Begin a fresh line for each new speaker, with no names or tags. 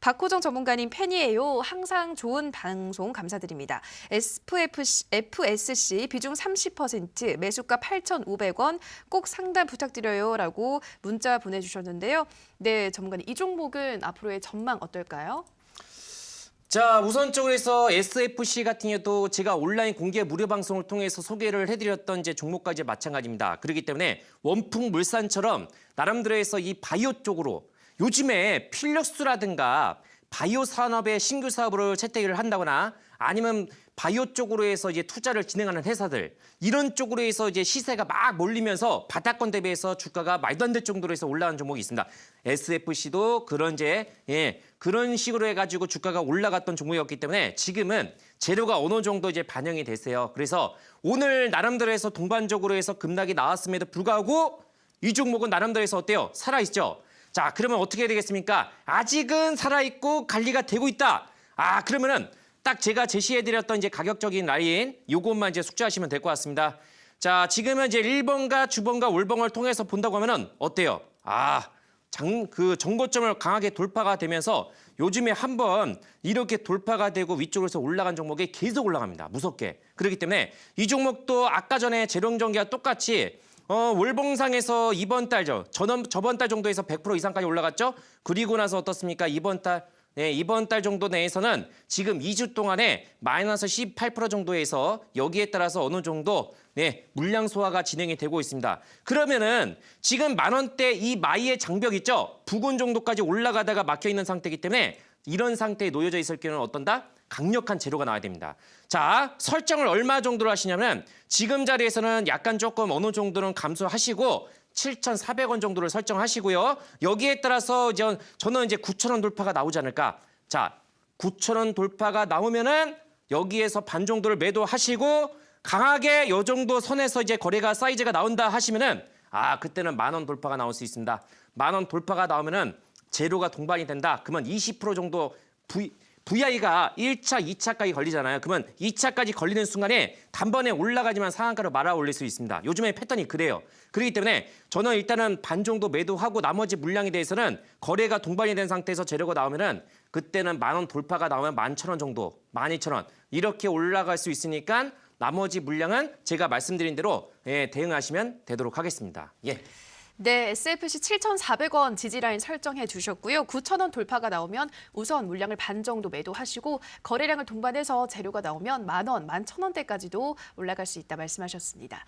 박호정 전문가님 팬이에요. 항상 좋은 방송 감사드립니다. SFC, FSC 비중 30% 매수가 8,500원 꼭 상담 부탁드려요 라고 문자 보내주셨는데요. 네, 전문가님 이 종목은 앞으로의 전망 어떨까요?
자, 우선 적으로 해서 SFC 같은 경우도 제가 온라인 공개 무료 방송을 통해서 소개를 해드렸던 이제 종목까지 마찬가지입니다. 그렇기 때문에 원풍 물산처럼 나름대로 해서 이 바이오 쪽으로 요즘에 필력수라든가 바이오 산업의 신규 사업을 채택을 한다거나 아니면 바이오 쪽으로 해서 이제 투자를 진행하는 회사들 이런 쪽으로 해서 이제 시세가 막 몰리면서 바닥권 대비해서 주가가 말도 안 될 정도로 해서 올라간 종목이 있습니다. SFC도 그런 이제 예 그런 식으로 해가지고 주가가 올라갔던 종목이었기 때문에 지금은 재료가 어느 정도 이제 반영이 됐어요. 그래서 오늘 나름대로 해서 동반적으로 해서 급락이 나왔음에도 불구하고 이 종목은 나름대로 해서 어때요? 살아있죠? 자, 그러면 어떻게 해야 되겠습니까? 아직은 살아있고 관리가 되고 있다. 아, 그러면은 딱 제가 제시해드렸던 이제 가격적인 라인 요것만 이제 숙지하시면 될 것 같습니다. 자, 지금은 이제 1번과 주번과 올번을 통해서 본다고 하면은 어때요? 아, 장, 그 정고점을 강하게 돌파가 되면서 요즘에 한번 이렇게 돌파가 되고 위쪽에서 올라간 종목이 계속 올라갑니다. 무섭게. 그렇기 때문에 이 종목도 아까 전에 재롱전기와 똑같이 어, 월봉상에서 이번 달죠. 저번, 저번 달 정도에서 100% 이상까지 올라갔죠. 그리고 나서 어떻습니까? 이번 달 네, 이번 달 정도 내에서는 지금 2주 동안에 마이너스 18% 정도에서 여기에 따라서 어느 정도 네, 물량 소화가 진행이 되고 있습니다. 그러면은 지금 만 원대 이 마이의 장벽 있죠? 부근 정도까지 올라가다가 막혀 있는 상태이기 때문에 이런 상태에 놓여져 있을 경우는 어떤다? 강력한 재료가 나와야 됩니다. 자, 설정을 얼마 정도로 하시냐면 지금 자리에서는 약간 조금 어느 정도는 감소하시고 7,400원 정도를 설정하시고요. 여기에 따라서 이제 저는 이제 9,000원 돌파가 나오지 않을까. 자, 9,000원 돌파가 나오면은 여기에서 반 정도를 매도하시고 강하게 요 정도 선에서 이제 거래가 사이즈가 나온다 하시면은 아, 그때는 만 원 돌파가 나올 수 있습니다. 만 원 돌파가 나오면은 재료가 동반이 된다. 그러면 20% 정도 V VI가 1차, 2차까지 걸리잖아요. 그러면 2차까지 걸리는 순간에 단번에 올라가지만 상한가로 말아 올릴 수 있습니다. 요즘에 패턴이 그래요. 그렇기 때문에 저는 일단은 반 정도 매도하고 나머지 물량에 대해서는 거래가 동반이 된 상태에서 재료가 나오면은 그때는 만 원 돌파가 나오면 만 천 원 정도, 만 이천 원 이렇게 올라갈 수 있으니까 나머지 물량은 제가 말씀드린 대로 예, 대응하시면 되도록 하겠습니다. 예.
네, SFC 7,400원 지지라인 설정해 주셨고요. 9,000원 돌파가 나오면 우선 물량을 반 정도 매도하시고 거래량을 동반해서 재료가 나오면 만 원, 만 천 원대까지도 올라갈 수 있다 말씀하셨습니다.